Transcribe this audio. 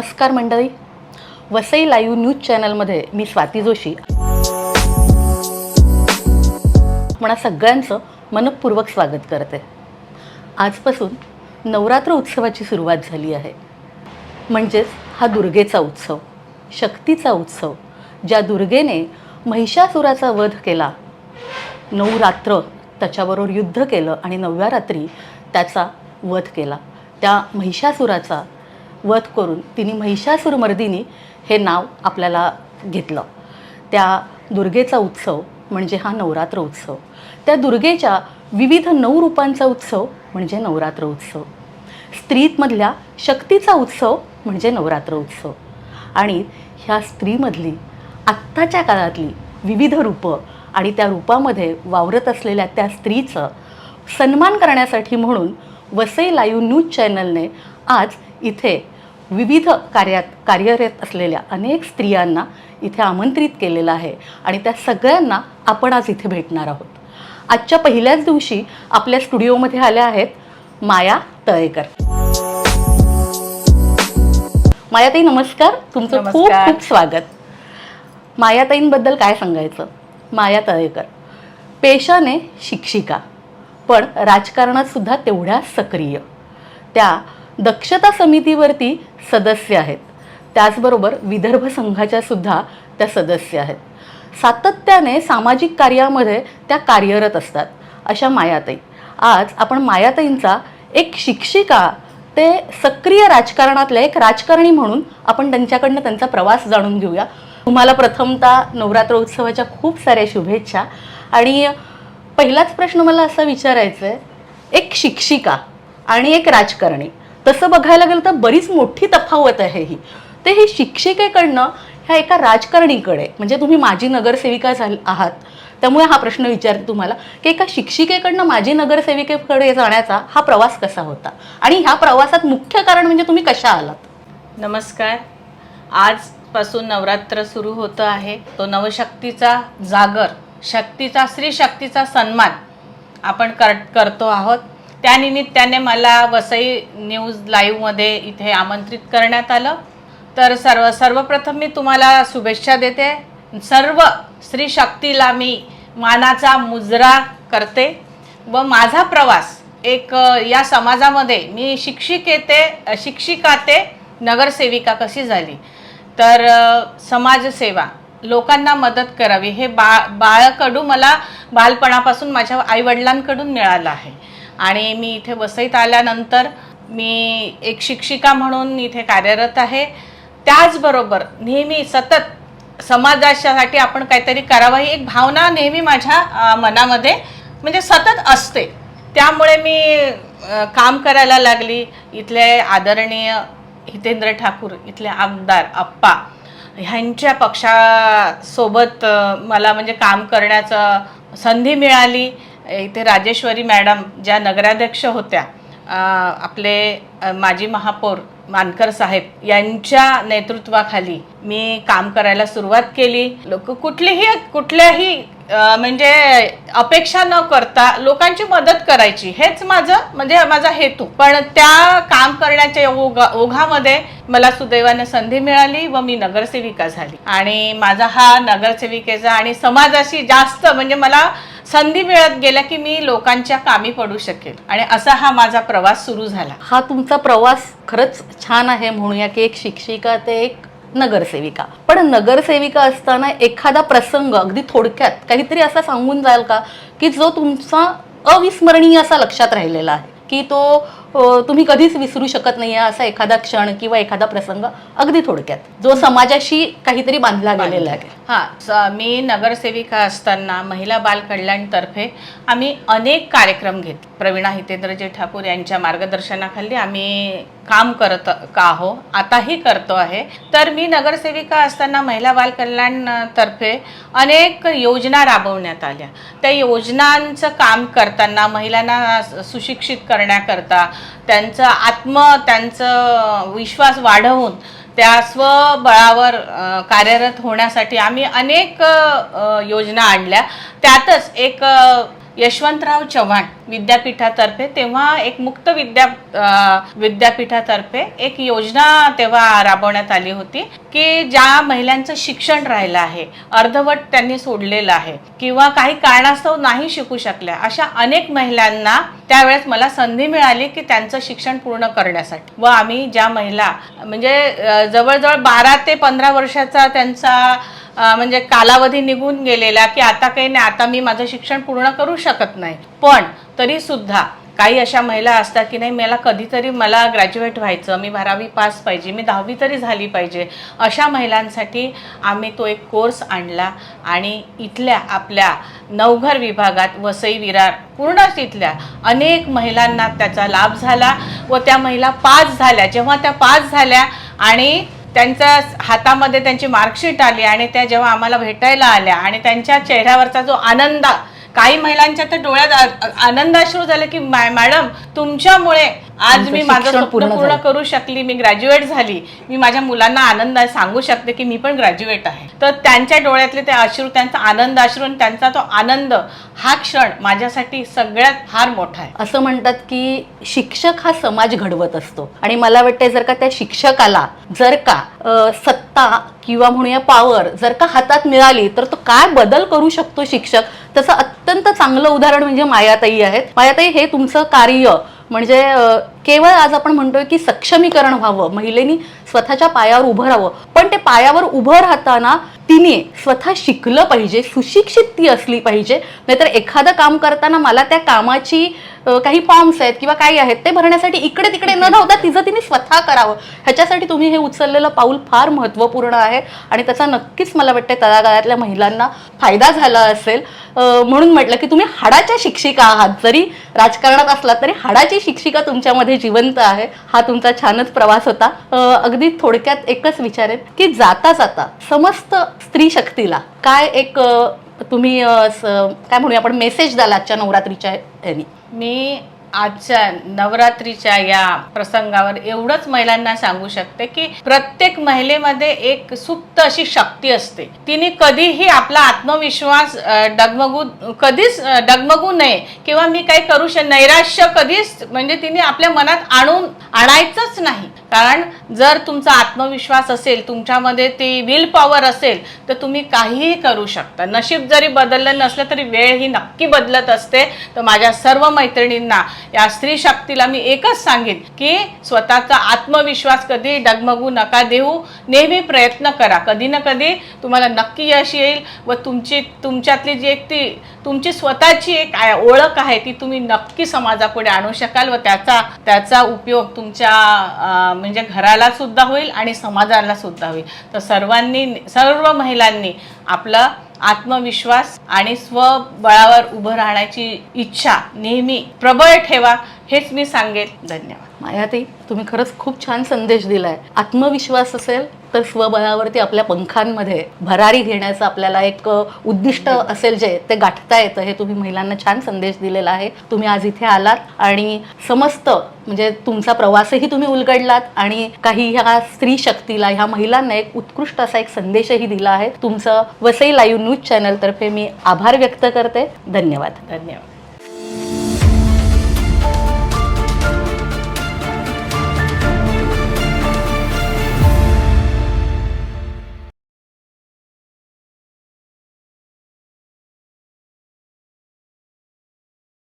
नमस्कार मंडळी. Vasai live news चॅनलमध्ये मी स्वाती जोशी. म्हणा सगळ्यांचं मनपूर्वक स्वागत करते. आजपासून नवरात्र उत्सवाची सुरुवात झाली आहे. म्हणजेच हा दुर्गेचा उत्सव शक्तीचा उत्सव ज्या दुर्गेने महिषासुराचा वध केला. नऊ रात्र त्याच्याबरोबर युद्ध केलं आणि नवव्या रात्री त्याचा वध केला. त्या महिषासुराचा वध करून तिने महिषासुरमर्दिनी हे नाव आपल्याला घेतलं. त्या दुर्गेचा उत्सव म्हणजे हा नवरात्र उत्सव. त्या दुर्गेच्या विविध नऊ रूपांचा उत्सव म्हणजे नवरात्र उत्सव. स्त्रीमधल्या शक्तीचा उत्सव म्हणजे नवरात्र उत्सव. आणि ह्या स्त्रीमधली आत्ताच्या काळातली विविध रूपं आणि त्या रूपामध्ये वावरत असलेल्या त्या स्त्रीचं सन्मान करण्यासाठी म्हणून वसई लाईव्ह न्यूज चॅनलने आज इथे विविध कार्यात कार्यरत असलेल्या अनेक स्त्रियांना इथे आमंत्रित केलेलं आहे. आणि त्या सगळ्यांना आपण आज इथे भेटणार आहोत. आजच्या पहिल्याच दिवशी आपल्या स्टुडिओमध्ये आल्या आहेत माया तळेकर. मायाताई नमस्कार. तुमचं खूप. खूप स्वागत. मायाताईंबद्दल काय सांगायचं? माया तळेकर. पेशाने शिक्षिका पण राजकारणात सुद्धा तेवढ्या सक्रिय. त्या दक्षता समितीवरती सदस्य आहेत. त्याचबरोबर विदर्भ संघाच्या सुद्धा त्या सदस्य आहेत. सातत्याने सामाजिक कार्यामध्ये त्या कार्यरत असतात अशा मायाताई. आज आपण मायाताईंचा एक शिक्षिका ते सक्रिय राजकारणातले एक राजकारणी म्हणून आपण त्यांच्याकडनं त्यांचा प्रवास जाणून घेऊया. तुम्हाला प्रथमतः नवरात्र उत्सवाच्या खूप साऱ्या शुभेच्छा. आणि पहिलाच प्रश्न मला असा विचारायचा आहे एक शिक्षिका आणि एक राजकारणी. तसं बघायला गेलं तर बरीच मोठी तफावत आहे ही. ते ही शिक्षिकेकडनं ह्या एका राजकारणीकडे म्हणजे तुम्ही माजी नगरसेविका झाल आहात त्यामुळे हा प्रश्न विचारते तुम्हाला की एका शिक्षिकेकडनं माजी नगरसेविकेकडे जाण्याचा हा प्रवास कसा होता? आणि ह्या प्रवासात मुख्य कारण म्हणजे तुम्ही कशा आलात? नमस्कार. आजपासून नवरात्र सुरू होतं आहे. तो नवशक्तीचा जागर शक्तीचा स्त्री शक्तीचा सन्मान आपण कर करतो आहोत. त्यानिमित्ताने मला वसई न्यूज लाईव्हमध्ये इथे आमंत्रित करण्यात आलं. तर सर्व सर्वप्रथम मी तुम्हाला शुभेच्छा देते. सर्व स्त्री शक्तीला मी मानाचा मुजरा करते. व माझा प्रवास एक या समाजामध्ये मी शिक्षिकेते शिक्षिका ते नगरसेविका कशी झाली? तर समाजसेवा लोकांना मदत करावी हे बा बाळकडू मला बालपणापासून माझ्या आईवडिलांकडून मिळालं आहे. आणि मी इथे वसईत आल्यानंतर मी एक शिक्षिका म्हणून इथे कार्यरत आहे. त्याचबरोबर नेहमी सतत समाजासाठी आपण काहीतरी करावं ही एक भावना नेहमी माझ्या मनामध्ये म्हणजे सतत असते. त्यामुळे मी काम करायला लागली. इथले आदरणीय हितेंद्र ठाकूर इथले आमदार आप्पा ह्यांच्या पक्षासोबत मला म्हणजे काम करण्याचं संधी मिळाली. इथे राजेश्वरी मॅडम ज्या नगराध्यक्ष होत्या आपले माजी महापौर मानकर साहेब यांच्या नेतृत्वाखाली मी काम करायला सुरुवात केली. लोक कुठलीही कुठल्याही म्हणजे अपेक्षा न करता लोकांची मदत करायची. हेच माझं म्हणजे माझा हेतू. पण त्या काम करण्याच्या ओघा ओघामध्ये मला सुदैवाने संधी मिळाली व मी नगरसेविका झाली. आणि माझा हा नगरसेविकेचा आणि समाजाशी जास्त म्हणजे मला संधी मिळत गेल्या की मी लोकांच्या कामी पडू शकेल. आणि असा हा माझा प्रवास सुरू झाला. हा तुमचा प्रवास खरंच छान आहे म्हणूया की एक शिक्षिका ते एक नगरसेविका. पण नगरसेविका असताना एखादा प्रसंग अगदी थोडक्यात काहीतरी असा सांगून जाल का? की जो तुमचा अविस्मरणीय असा लक्षात राहिलेला आहे. की तो तुम्ही कधीच विसरू शकत नाही आहे असा एखादा क्षण किंवा एखादा प्रसंग अगदी थोडक्यात जो समाजाशी काहीतरी बांधला गेलेला आहे. हां मी नगरसेविका असताना महिला बाल कल्याणतर्फे आम्ही अनेक कार्यक्रम घेत प्रवीणा हितेंद्रजी ठाकूर यांच्या मार्गदर्शनाखाली आम्ही काम करत का हो? आताही करतो आहे. तर मी नगरसेविका असताना महिला बाल कल्याणतर्फे अनेक योजना राबवण्यात आल्या. त्या योजनांचं काम करताना महिलांना सुशिक्षित करण्याकरता त्यांचं आत्म त्यांचं विश्वास वाढवून त्या स्वबळावर कार्यरत होण्यासाठी आम्ही अनेक योजना आणल्या. त्यातच एक यशवंतराव चव्हाण विद्यापीठातर्फे तेव्हा एक मुक्त विद्या विद्यापीठातर्फे एक योजना तेव्हा राबवण्यात आली होती की ज्या महिलांचं शिक्षण राहिलं आहे अर्धवट त्यांनी सोडलेलं आहे किंवा काही कारणास्तव नाही शिकू शकल्या अशा अनेक महिलांना त्यावेळेस मला संधी मिळाली की त्यांचं शिक्षण पूर्ण करण्यासाठी. व आम्ही ज्या महिला म्हणजे जवळजवळ बारा ते पंधरा वर्षाचा त्यांचा म्हणजे कालावधी निघून गेलेला की आता काही नाही आता मी माझं शिक्षण पूर्ण करू शकत नाही. पण तरी सुद्धा काही अशा महिला असतात की नाही मला कधीतरी मला ग्रॅज्युएट व्हायचं मी बारावी पास पाहिजे मी दहावी तरी झाली पाहिजे. अशा महिलांसाठी आम्ही तो एक कोर्स आणला आणि इथल्या आपल्या नवघर विभागात वसई विरार पूर्ण तिथल्या अनेक महिलांना त्याचा लाभ झाला व त्या महिला पास झाल्या. जेव्हा त्या पास झाल्या आणि त्यांचा हातामध्ये त्यांची मार्कशीट आली आणि त्या जेव्हा आम्हाला भेटायला आल्या आणि त्यांच्या चेहऱ्यावरचा जो आनंद काही महिलांच्या तर डोळ्यात आनंदाश्रू झाले की मॅडम तुमच्यामुळे आज मी माझं स्वप्न पूर्ण पूर्ण झालं." करू शकली मी ग्रॅज्युएट झाली. मी माझ्या मुलांना आनंद सांगू शकते की मी पण ग्रॅज्युएट आहे. तर त्यांच्या डोळ्यातले ते अश्रू त्यांचा आनंद अश्रू आणि त्यांचा तो आनंद हा क्षण माझ्यासाठी सगळ्यात फार मोठा आहे. असं म्हणतात की शिक्षक हा समाज घडवत असतो. आणि मला वाटतंय जर का त्या शिक्षकाला जर का सत्ता किंवा म्हणूया पॉवर जर का हातात मिळाली तर तो काय बदल करू शकतो शिक्षक? त्याचं अत्यंत चांगलं उदाहरण म्हणजे मायाताई आहेत. मायाताई हे तुमचं कार्य म्हणजे केवळ आज आपण म्हणतोय की सक्षमीकरण व्हावं महिलेनी स्वतःच्या पायावर उभं राहावं. पण ते पायावर उभं राहताना तिने स्वतः शिकलं पाहिजे सुशिक्षित ती असली पाहिजे. नाहीतर एखादं काम करताना मला त्या कामाची काही फॉर्म्स आहेत किंवा काही आहेत ते भरण्यासाठी इकडे तिकडे न धावता तिचं तिने स्वतः करावं. ह्याच्यासाठी तुम्ही हे उचललेलं पाऊल फार महत्त्वपूर्ण आहे आणि त्याचा नक्कीच मला वाटतं तळागाळातल्या महिलांना फायदा झाला असेल. म्हणून म्हटलं की तुम्ही हाडाच्या शिक्षिका आहात. जरी राजकारणात असलात तरी हाडाची शिक्षिका तुमच्यामध्ये जिवंत आहे. हा तुमचा छानच प्रवास होता. अगदी थोडक्यात एकच विचारेन की जाता जाता समस्त स्त्री शक्तीला काय एक तुम्ही काय म्हणूया आपण मेसेज द्याल आजच्या नवरात्रीच्या ह्यानी? मी आजच्या नवरात्रीच्या या प्रसंगावर एवढंच महिलांना सांगू शकते की प्रत्येक महिलेमध्ये एक सुप्त अशी शक्ती असते. तिने कधीही आपला आत्मविश्वास डगमगू कधीच डगमगू नये किंवा मी काही करू शक नैराश्य कधीच म्हणजे तिने आपल्या मनात आणून आणायचंच नाही. कारण जर तुमचा आत्मविश्वास असेल तुमच्यामध्ये ती विल पॉवर असेल तर तुम्ही काहीही करू शकता. नशीब जरी बदललं नसलं तरी वेळ ही नक्की बदलत असते. तर माझ्या सर्व मैत्रिणींना या स्त्री शक्तीला मी एकच सांगेन की स्वतःचा आत्मविश्वास कधी डगमगू नका देऊ. नेहमी प्रयत्न करा. कधी ना कधी तुम्हाला नक्की यश येईल व तुमची तुमच्यातली जी एक ती तुमची स्वतःची एक ओळख आहे ती तुम्ही नक्की समाजापुढे आणू शकाल व त्याचा त्याचा उपयोग तुमच्या म्हणजे घराला सुद्धा होईल आणि समाजाला सुद्धा होईल. तर सर्वांनी सर्व महिलांनी आपलं आत्मविश्वास आणि स्वबळावर उभं राहण्याची इच्छा नेहमी प्रबळ ठेवा. हेच मी सांगेन धन्यवाद. मायाताई तुम्ही खरंच खूप छान संदेश दिलाय. आत्मविश्वास असेल तर स्वबळावरती आपल्या पंखांमध्ये भरारी घेण्याचं आपल्याला एक उद्दिष्ट असेल जे ते गाठता येतं हे तुम्ही महिलांना छान संदेश दिलेला आहे. तुम्ही आज इथे आलात आणि समस्त म्हणजे तुमचा प्रवासही तुम्ही उलगडलात आणि काही ह्या स्त्री शक्तीला ह्या महिलांना एक उत्कृष्ट असा एक संदेशही दिला आहे. तुमचं वसई लाईव्ह न्यूज चॅनल तर्फे मी आभार व्यक्त करते. धन्यवाद. धन्यवाद.